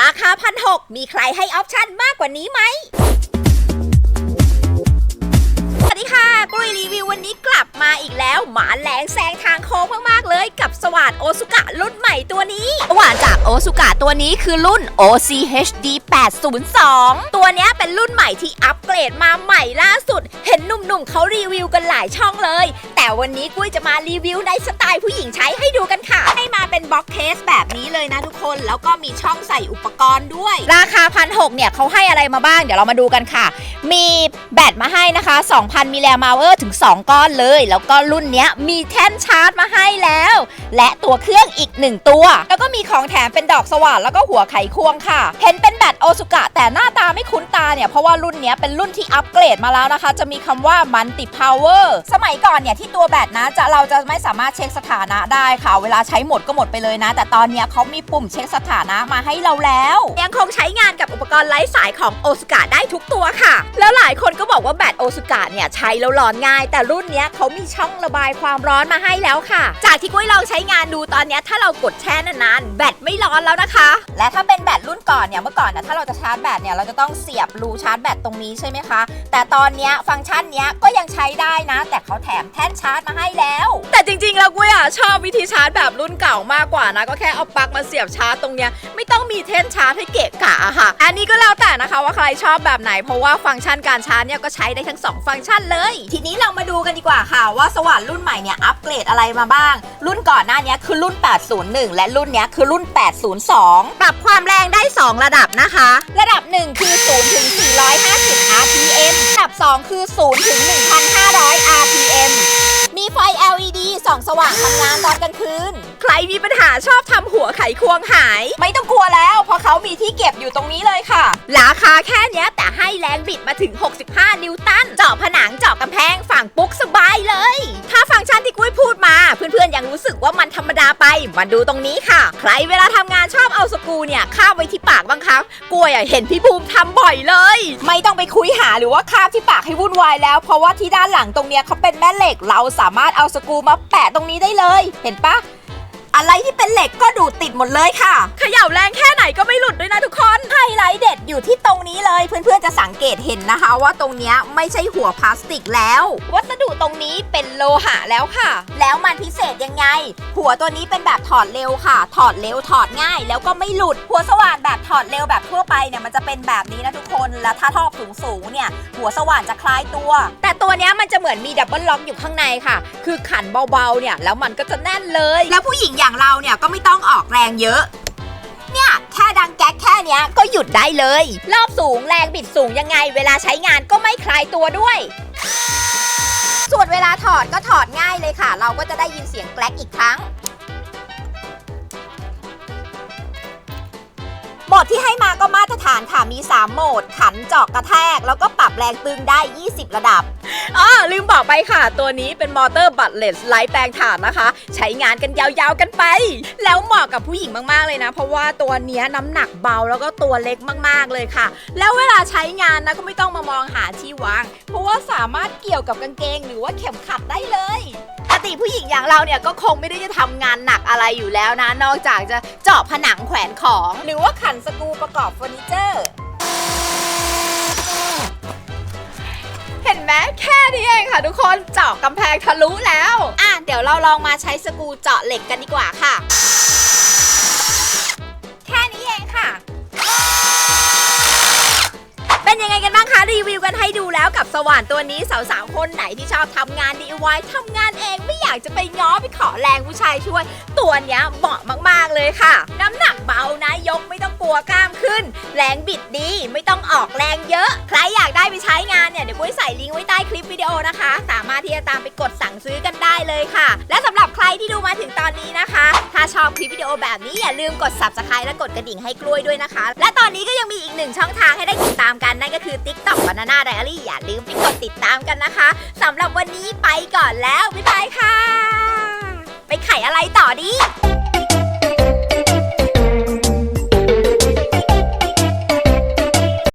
ราคาพันหกมีใครให้ออปชั่นมากกว่านี้ไหมสวัสดีค่ะกุ้ยรีวิววันนี้กลับมาอีกแล้ว หมาแหลงแซงทางโค้งมากๆเลย กับสว่านโอซุกะรุ่นใหม่ตัวนี้สว่านจากโอซุกะตัวนี้คือรุ่น OCHD 802ตัวนี้เป็นรุ่นใหม่ที่อัปเกรดมาใหม่ล่าสุด เห็นหนุ่มๆเขารีวิวกันหลายช่องเลย แต่วันนี้กุ้ยจะมารีวิวในสไตล์ผู้หญิงใช้ให้ดูกันค่ะ ให้ม เป็นบ็อกเคสแบบนี้เลยนะทุกคน แล้วก็มีช่องใส่อุปกรณ์ด้วย ราคาพันหเนี่ยเขาให้อะไรมาบ้าง เดี๋ยวเรามาดูกันค่ะ มีแบตมาให้นะคะ 2,000มิลลิแอมป์เวอร์ถึง 2 ก้อนเลย แล้วก็รุ่นนี้มีแท่นชาร์จมาให้แล้ว และตัวเครื่องอีก 1 ตัว แล้วก็มีของแถมเป็นดอกสว่านแล้วก็หัวไขควงค่ะ เห็นเป็นแบตโอซุกะแต่หน้าตาไม่คุ้นตาเนี่ย เพราะว่ารุ่นนี้เป็นรุ่นที่อัปเกรดมาแล้วนะคะ จะมีคำว่ามันติ power สมัยก่อนเนี่ยที่ตัวแบตนะจะเราจะไม่สามารถเช็คสถานะได้ค่ะ เวลาใช้หมดก็หมดไปเลยนะ แต่ตอนเนี้ยเขามีปุ่มเช็คสถานะมาให้เราแล้ว ยังคงใช้งานกับอุปกรณ์ไร้สายของโอซุกะได้ทุกตัวค่ะ แล้วหลายคนก็บอกว่าแบตโอซุกะเนี่ยใช้แล้วร้อนง่าย แต่รุ่นเนี้ยเขามีช่องระบายความร้อนมาให้แล้วค่ะ จากที่กุ้ยลองใช้งานดูตอนเนี้ยถ้าเรากดแช่นานๆแบตไม่ร้อนแล้วนะคะ และถ้าเป็นแบตรุ่นก่อนเนี่ยเมื่อก่อนนะถ้าเราจะชาร์จแบตเนี่ยเราจะต้องเสียบรูชาร์จแบตตรงนี้ใช่ไหมคะ แต่ตอนเนี้ยฟังก์ชันเนี้ยก็ยังใช้ได้นะ แต่เขาแถมแท่นชาร์จมาให้แล้ว แต่จริงๆแล้วกุ้ยอะชอบวิธีชาร์จแบบรุ่นเก่ามากกว่านะ ก็แค่เอาปลั๊กมาเสียบชาร์จตรงเนี้ยไม่ต้องมีเท่นชาร์จให้เกะกะอะค่ะ อันนี้ก็แล้วแต่นะคะว่าใครชอบแบบไหน เพราะว่าฟังก์ชันการชาร์จเนี่ยก็ใช้ได้ทั้งสองฟังก์ชันเลย ทีนี้เรามาดูกันดีกว่าค่ะ ว่าสว่านรุ่นใหม่เนี่ยอัปเกรดอะไรมาบ้าง รุ่นก่อนหน้าเนี้ยคือรุ่น 801 และรุ่นเนี้ยคือรุ่น 802 ปรับความแรงได้ 2 ระดับนะคะ ระดับ 1 คือ 0 ถึง 450 RPM ระดับ 2 คือ 0 ถึง 1,500 RPM มี ไฟ LED ส่องสว่างทำงานตอนกลางคืน ใครมีปัญหาชอบทำหัวไขควงหาย ไม่ต้องกลัวแล้ว เพราะเขามีที่เก็บอยู่ตรงนี้เลยค่ะ ราคาแค่เนี้ยแต่ให้แรงบิดมาถึง 65 นิวตัน เจาะผนังเจาะกำแพงฝั่งปุ๊ก เพื่อนๆยังรู้สึกว่ามันธรรมดาไปมาดูตรงนี้ค่ะ ใครเวลาทำงานชอบเอาสกูเนี่ยคาบไว้ที่ปากบ้างครับกลัวอย่าเห็นพี่ภูมิทำบ่อยเลย ไม่ต้องไปคุยหาหรือว่าคาบที่ปากให้วุ่นวายแล้ว เพราะว่าที่ด้านหลังตรงเนี้ยเขาเป็นแม่เหล็ก เราสามารถเอาสกูมาแปะตรงนี้ได้เลย เห็นปะ อะไรที่เป็นเหล็กก็ดูดติดหมดเลยค่ะ เขย่าแรงแค่ไหนก็ไม่หลุดด้วยนะทุกคน ไฮไลท์เด็ดอยู่ที่ตรงนี้เลย เพื่อนๆจะสังเกตเห็นนะคะ ว่าตรงเนี้ยไม่ใช่หัวพลาสติกแล้ว วัสดุตรงนี้เป็นโลหะแล้วค่ะ แล้วมันพิเศษยังไง หัวตัวนี้เป็นแบบถอดเร็วค่ะ ถอดเร็วถอดง่าย แล้วก็ไม่หลุด หัวสว่านแบบถอดเร็วแบบทั่วไปเนี่ยมันจะเป็นแบบนี้นะทุกคน แล้วถ้าทอบสูงๆเนี่ยหัวสว่านจะคล้ายตัวแต่ตัวเนี้ยมันจะเหมือนมีดับเบิลล็อกอยู่ข้างในค่ะ คือขันเบาๆเนี่ยแล้วมันก็จะแน่นเลย แล้วผู้หญิงอย่างเราเนี่ยก็ไม่ต้องออกแรงเยอะ เนี่ยแค่ดังแก๊กแค่เนี้ยก็หยุดได้เลย รอบสูงแรงบิดสูงยังไง เวลาใช้งานก็ไม่คลายตัวด้วย ส่วนเวลาถอดก็ถอดง่ายเลยค่ะ เราก็จะได้ยินเสียงแกลกอีกครั้ง มดที่ให้มาก็มาตรฐานค่ะ มี 3 โหมด ขันเจอกกระแทก แล้วก็ปรับแรงตึงได้ 20 ระดับอ๋อลืมบอกไปค่ะ ตัวนี้เป็นมอเตอร์บัตเลสไลท์แปลงถ่านนะคะ ใช้งานกันยาวๆกันไป แล้วเหมาะกับผู้หญิงมากๆเลยนะ เพราะว่าตัวเนี้ยน้ำหนักเบาแล้วก็ตัวเล็กมากๆเลยค่ะ แล้วเวลาใช้งานนะก็ไม่ต้องมามองหาที่วาง เพราะว่าสามารถเกี่ยวกับกางเกง หรือว่าเข็มขัดได้เลยปกติผู้หญิงอย่างเราเนี่ยก็คงไม่ได้จะทำงานหนักอะไรอยู่แล้วนะ นอกจากจะเจาะผนังแขวนของ หรือว่าขันสกรูประกอบเฟอร์นิเจอร์ เห็นไหมแค่นี้เองค่ะทุกคนเจาะกำแพงทะลุแล้ว อะเดี๋ยวเราลองมาใช้สกรูเจาะเหล็กกันดีกว่าค่ะ วิวกันให้ดูแล้วกับสว่านตัวนี้สาวๆคนไหนที่ชอบทำงาน DIY ทำงานเองไม่อยากจะไปง้อไปขอแรงผู้ชายช่วย ตัวเนี้ยเหมาะมากๆเลยค่ะ น้ำหนักเบานะยกไม่ต้องกลัวกล้ามขึ้น แรงบิดดีไม่ต้องออกแรงเยอะ ใครอยากได้ไปใช้งานเนี่ยเดี๋ยวกุ้ยใส่ลิงก์ไว้ใต้คลิปวิดีโอนะคะ สามารถที่จะตามไปกดสั่งซื้อกันได้เลยค่ะ และสำหรับ รที่ดูมาถึงตอนนี้นะคะ ถ้าชอบคลิปวิดีโอแบบนี้อย่าลืมกด subscribe และกดกระดิ่งให้กล้วยด้วยนะคะ และตอนนี้ก็ยังมีอีกหนึ่งช่องทางให้ได้ติดตามกันนั่นก็คือ TikTok Banana Diary อย่าลืมไปกดติดตามกันนะคะสำหรับวันนี้ไปก่อนแล้วบ๊ายบายค่ะ ไปไขอะไรต่อดี